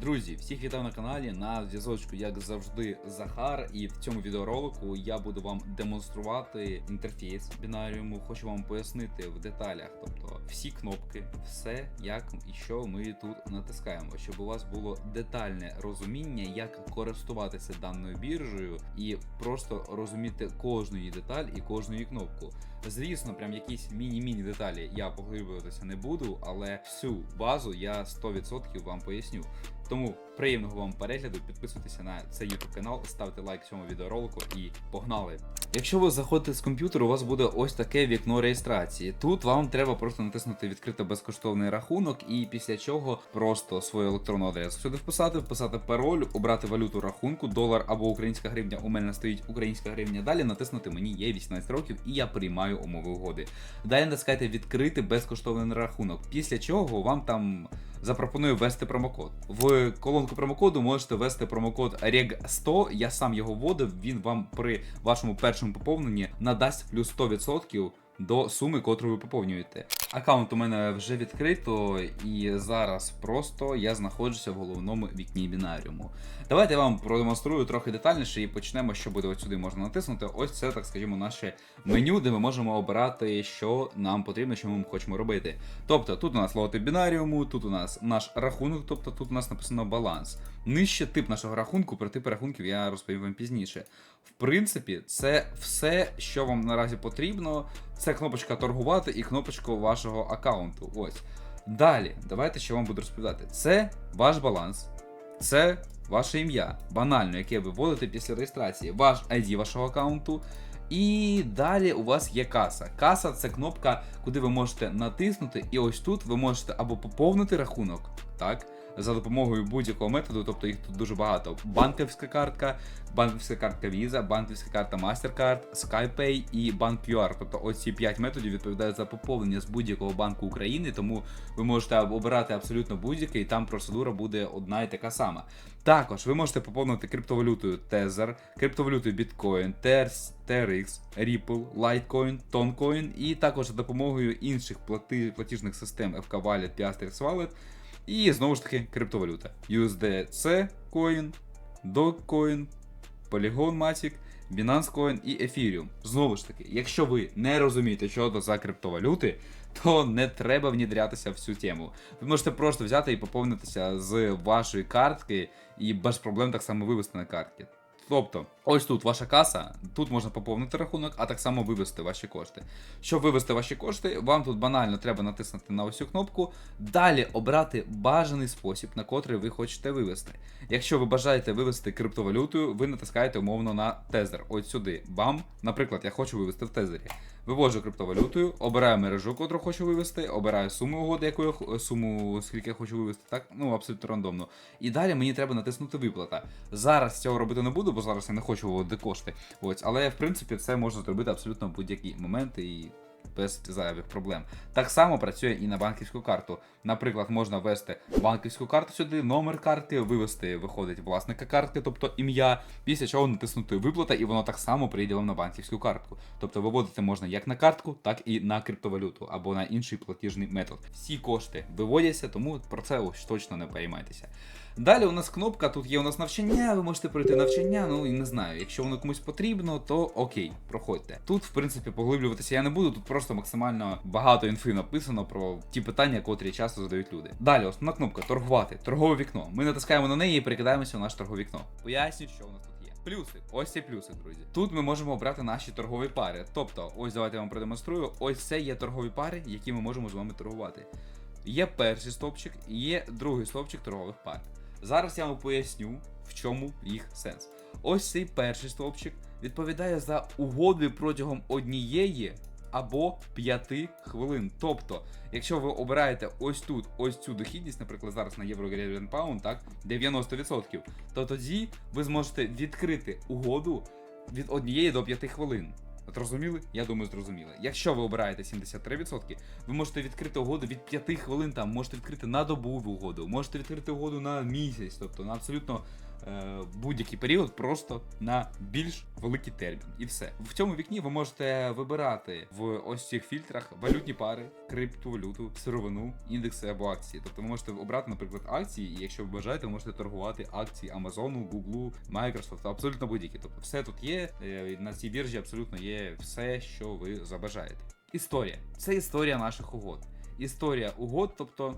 Друзі, всіх вітаю на каналі. На зв'язочку, як завжди, Захар. І в цьому відеоролику я буду вам демонструвати інтерфейс бінаріуму. Хочу вам пояснити в деталях, тобто всі кнопки, все, як і що ми тут натискаємо, щоб у вас було детальне розуміння, як користуватися даною біржею, і просто розуміти кожну її деталь і кожну її кнопку. Звісно, прям якісь міні-міні деталі я поглиблюватися не буду, але всю базу я 100% вам поясню. Тому приємного вам перегляду, підписуйтеся на цей YouTube канал, ставте лайк цьому відеоролику і погнали! Якщо ви заходите з комп'ютеру, у вас буде ось таке вікно реєстрації. Тут вам треба просто натиснути відкрити безкоштовний рахунок, і після чого просто свою електронну адресу сюди вписати, вписати пароль, обрати валюту рахунку, долар або українська гривня. У мене стоїть українська гривня. Далі натиснути мені є 18 років і я приймаю умови угоди. Далі натискайте відкрити безкоштовний рахунок. Після чого вам там запропоную ввести промокод. В колонку промокоду можете ввести промокод REG100. Я сам його вводив. Він вам при вашому першому поповненні надасть плюс 100% до суми, котру ви поповнюєте. Аккаунт у мене вже відкрито, і зараз просто я знаходжуся в головному вікні бінаріуму. Давайте я вам продемонструю трохи детальніше і почнемо, що буде сюди можна натиснути. Ось це, так скажімо, наше меню, де ми можемо обирати, що нам потрібно, що ми хочемо робити. Тобто тут у нас логотип бінаріуму, тут у нас наш рахунок, тобто тут у нас написано баланс. Нижче тип нашого рахунку, про типи рахунків я розповім вам пізніше. В принципі, це все, що вам наразі потрібно. Це кнопочка торгувати і кнопочка вашого аккаунту. Ось. Далі, давайте що вам буду розповідати. Це ваш баланс, це ваше ім'я, банально, яке ви вводите після реєстрації, ваш ID вашого аккаунту. І далі у вас є каса. Каса це кнопка, куди ви можете натиснути, і ось тут ви можете або поповнити рахунок, так, за допомогою будь-якого методу, тобто їх тут дуже багато. Банківська картка, банківська картка Visa, банківська карта MasterCard, SkyPay і банк QR. Тобто ось ці 5 методів відповідають за поповнення з будь-якого банку України, тому ви можете обирати абсолютно будь-який, і там процедура буде одна і така сама. Також ви можете поповнити криптовалютою Tether, криптовалютою Bitcoin, TRX, Ripple, Litecoin, Toncoin і також за допомогою інших платіжних систем FK Wallet, Piastrix Wallet і знову ж таки криптовалюта. USDC Coin, Dogecoin, Polygon Matic, Binance Coin і Ethereum. Знову ж таки, якщо ви не розумієте, що це за криптовалюти, то не треба внідрятися в цю тему. Ви можете просто взяти і поповнитися з вашої картки і без проблем так само вивести на картки. Тобто, ось тут ваша каса, тут можна поповнити рахунок, а так само вивести ваші кошти. Щоб вивести ваші кошти, вам тут банально треба натиснути на ось цю кнопку, далі обрати бажаний спосіб, на котрий ви хочете вивести. Якщо ви бажаєте вивести криптовалютою, ви натискаєте умовно на тезер. Ось сюди. Бам. Наприклад, я хочу вивести в тезері. Виводжу криптовалютою, обираю мережу, котру хочу вивести, обираю суму угоди, яку я суму, скільки я хочу вивести, так? Ну, абсолютно рандомно. І далі мені треба натиснути виплата. Зараз цього робити не буду, бо зараз я не хочу виводити кошти. Ось, але в принципі це можна зробити абсолютно в будь-який момент і без зайвих проблем. Так само працює і на банківську карту. Наприклад, можна ввести банківську карту сюди, номер карти, вивести, виходить власника картки, тобто ім'я, після чого натиснути виплата, і воно так само прийде вам на банківську картку. Тобто виводити можна як на картку, так і на криптовалюту або на інший платіжний метод. Всі кошти виводяться, тому про це ось точно не переймайтеся. Далі у нас кнопка, тут є у нас навчання, ви можете пройти навчання, ну і не знаю, якщо воно комусь потрібно, то окей, проходьте. Тут, в принципі, поглиблюватися я не буду, тут просто максимально багато інфи написано про ті питання, котрі часто задають люди. Далі, основна кнопка торгувати, торгове вікно. Ми натискаємо на неї і перекидаємося в наше торгове вікно. Поясню, що у нас тут. Плюси, ось ці плюси, друзі. Тут ми можемо обрати наші торгові пари. Тобто, ось давайте я вам продемонструю. Ось це є торгові пари, які ми можемо з вами торгувати. Є перший стовпчик, і є другий стовпчик торгових пар. Зараз я вам поясню, в чому їх сенс. Ось цей перший стовпчик відповідає за угоди протягом однієї або п'яти хвилин. Тобто, якщо ви обираєте ось тут ось цю дохідність, наприклад, зараз на євро паунд, так 90%, то тоді ви зможете відкрити угоду від однієї до п'яти хвилин. От розуміли? Я думаю, зрозуміли. Якщо ви обираєте 73%, ви можете відкрити угоду від 5 хвилин, там можете відкрити на добову угоду, можете відкрити угоду на місяць, тобто на абсолютно будь-який період просто на більш великий термін. І все. В цьому вікні ви можете вибирати в ось цих фільтрах валютні пари, криптовалюту, сировину, індекси або акції. Тобто ви можете обрати, наприклад, акції, і якщо ви бажаєте, ви можете торгувати акції Амазону, Гуглу, Microsoft, абсолютно будь-які. Тобто все тут є. е, На цій біржі абсолютно є все, що ви забажаєте. Історія. Це історія наших угод. Історія угод, тобто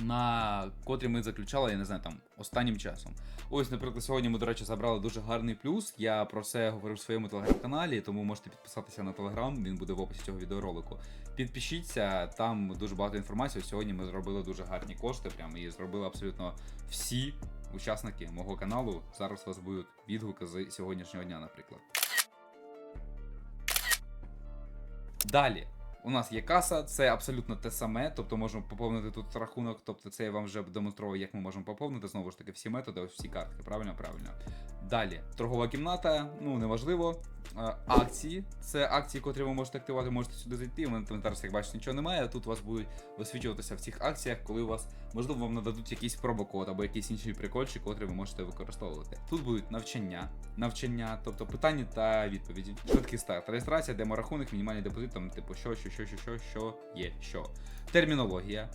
на котрі ми заключали, я не знаю, там останнім часом. Ось, наприклад, сьогодні ми, до речі, забрали дуже гарний плюс. Я про це говорив в своєму телеграм-каналі, тому можете підписатися на телеграм, він буде в описі цього відеоролику. Підпишіться, там дуже багато інформації. Сьогодні ми зробили дуже гарні кошти, прям і зробили абсолютно всі учасники мого каналу. Зараз у вас будуть відгуки з сьогоднішнього дня, наприклад. Далі. У нас є каса, це абсолютно те саме, тобто можемо поповнити тут рахунок, тобто це я вам вже демонстрував, як ми можемо поповнити. Знову ж таки, всі методи, всі картки. Правильно, правильно. Далі, торгова кімната, ну неважливо. Е, Акції, це акції, котрі ви можете активувати, можете сюди зайти. У мене зараз, як бачите, нічого немає. Тут вас будуть висвічуватися в цих акціях, коли у вас, можливо, вам нададуть якийсь пробокод або якийсь інший прикольчик, котрі ви можете використовувати. Тут будуть навчання, навчання, тобто питання та відповіді. Швидкий старт, реєстрація, деморахунок, мінімальний депозит, там, типу, що, що, що, що, що, що є, що. Термінологія.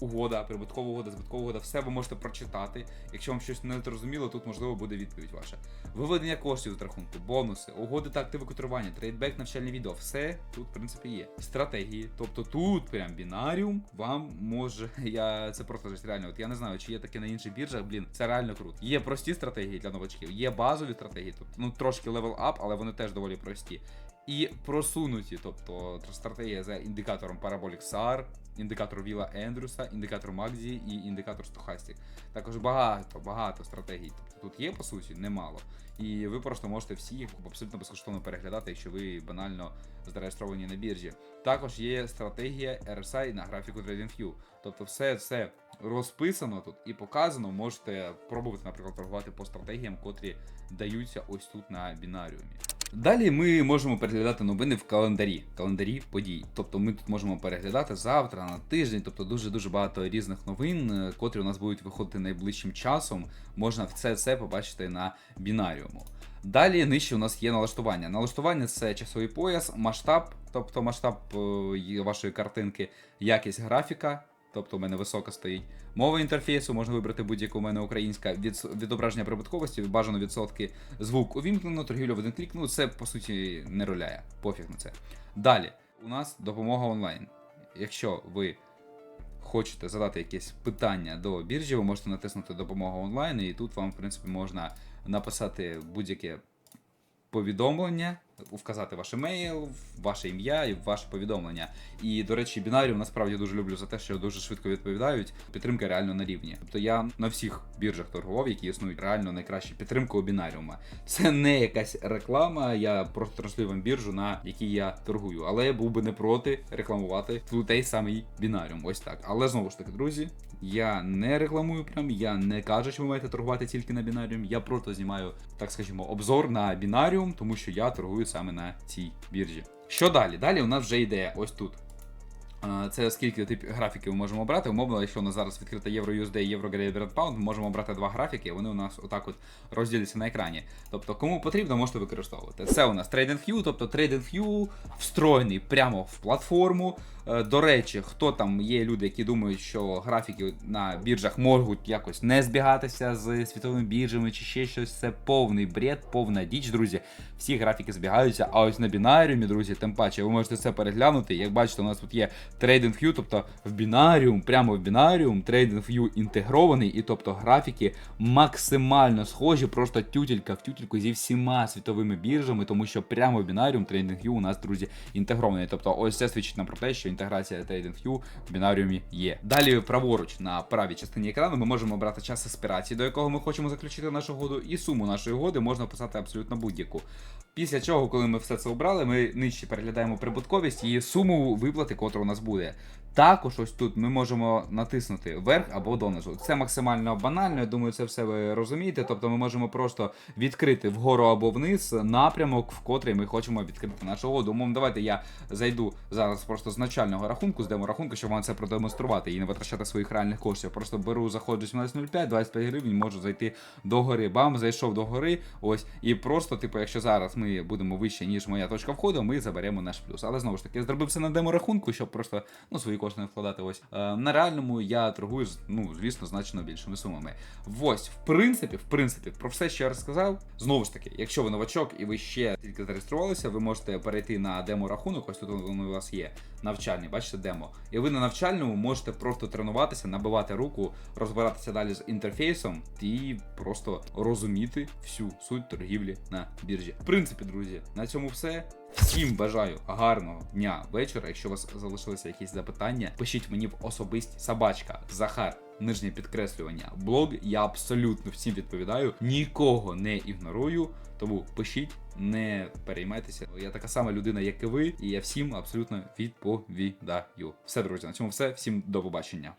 Угода, прибуткова угода, збиткова угода, все ви можете прочитати. Якщо вам щось не зрозуміло, тут можливо буде відповідь ваша. Виведення коштів з рахунку, бонуси, угоди та активи котирування, трейдбек, навчальне відео, все тут, в принципі, є. Стратегії. Тобто тут прям бінаріум вам може. Я це просто жесть, реально. От я не знаю, чи є таке на інших біржах, блін, це реально круто. Є прості стратегії для новачків, є базові стратегії, тобто ну трошки левел ап, але вони теж доволі прості. І просунуті, тобто стратегія за індикатором Parabolic SAR, індикатор Віла Ендрюса, індикатор Макзі і індикатор Stochastic. Також багато, багато стратегій. Тобто тут є, по суті, немало. І ви просто можете всі їх абсолютно безкоштовно переглядати, якщо ви банально зареєстровані на біржі. Також є стратегія RSI на графіку TradingView. Тобто все це розписано тут і показано. Можете пробувати, наприклад, торгувати по стратегіям, котрі даються ось тут на бінаріумі. Далі ми можемо переглядати новини в календарі, календарі подій. Тобто ми тут можемо переглядати завтра на тиждень, тобто дуже-дуже багато різних новин, е, котрі у нас будуть виходити найближчим часом. Можна все це побачити на бінаріуму. Далі нижче у нас є налаштування. Налаштування це часовий пояс, масштаб, тобто масштаб е, вашої картинки, якість графіка. Тобто у мене висока стоїть. Мова інтерфейсу можна вибрати будь-яку у мене українська від, відображення прибутковості, бажано відсотки, звук увімкнено, торгівля в один клік. Ну це по суті не роляє. Пофіг на це. Далі у нас допомога онлайн. Якщо ви хочете задати якесь питання до біржі, ви можете натиснути допомога онлайн, і тут вам, в принципі, можна написати будь-яке повідомлення, вказати ваш емейл, ваше ім'я і ваше повідомлення. І, до речі, бінаріум насправді дуже люблю за те, що дуже швидко відповідають. Підтримка реально на рівні. Тобто я на всіх біржах торгував, які існують реально найкраща підтримка у бінаріума. Це не якась реклама, я просто транслюю вам біржу, на якій я торгую. Але я був би не проти рекламувати той самий бінаріум. Ось так. Але знову ж таки, друзі, я не рекламую прям, я не кажу, що ви маєте торгувати тільки на бінаріум. Я просто знімаю, так скажімо, обзор на бінаріум, тому що я торгую саме на цій біржі. Що далі? Далі у нас вже йде ось тут. Це скільки тип графіків ми можемо обрати. Умовно, якщо у нас зараз відкрита Євро-USD і євро Pound, ми можемо обрати два графіки, вони у нас отак от розділяться на екрані. Тобто, кому потрібно, можете використовувати. Це у нас TradingView, тобто TradingView встроєний прямо в платформу. Е, До речі, хто там є люди, які думають, що графіки на біржах можуть якось не збігатися з світовими біржами чи ще щось. Це повний бред, повна діч, друзі. Всі графіки збігаються. А ось на бінаріумі, друзі, тим паче, ви можете це переглянути. Як бачите, у нас тут є TradingView, тобто в бінаріум, прямо в бінаріум, TradingView інтегрований, і тобто графіки максимально схожі, просто тютелька в тютельку зі всіма світовими біржами, тому що прямо в бінаріум TradingView у нас, друзі, інтегрований. Тобто, ось це свідчить нам про те, що інтеграція TradingView в бінаріумі є. Далі праворуч на правій частині екрану ми можемо обрати час аспірації, до якого ми хочемо заключити нашу угоду, і суму нашої угоди можна писати абсолютно будь-яку. Після чого, коли ми все це обрали, ми нижче переглядаємо прибутковість і суму виплати, котра у нас буде. Також ось тут ми можемо натиснути вверх або донизу. Це максимально банально. Я думаю, це все ви розумієте. Тобто ми можемо просто відкрити вгору або вниз напрямок, в котрий ми хочемо відкрити нашу угоду. Давайте я зайду зараз просто з начального рахунку, з демо-рахунку, щоб вам це продемонструвати і не витрачати своїх реальних коштів. Просто беру, заходжу 17.05, 25 гривень, можу зайти до гори. Бам, зайшов до гори. Ось, і просто, типу, якщо зараз ми будемо вище, ніж моя точка входу, ми заберемо наш плюс. Але знову ж таки, я зробив це на демо-рахунку, щоб просто ну, свої кошти вкладати. Ось е, на реальному я торгую, ну, звісно, значно більшими сумами. Ось, в принципі, в принципі, про все, що я розказав. Знову ж таки, якщо ви новачок і ви ще тільки зареєструвалися, ви можете перейти на демо-рахунок. Ось тут він у вас є навчальний, бачите, демо. І ви на навчальному можете просто тренуватися, набивати руку, розбиратися далі з інтерфейсом і просто розуміти всю суть торгівлі на біржі. В принципі, друзі, на цьому все. Всім бажаю гарного дня вечора. Якщо у вас залишилися якісь запитання, пишіть мені в особисті собачка Захар. Нижнє підкреслювання блог. Я абсолютно всім відповідаю, нікого не ігнорую. Тому пишіть, не переймайтеся. Я така сама людина, як і ви, і я всім абсолютно відповідаю. Все, друзі, на цьому все. Всім до побачення.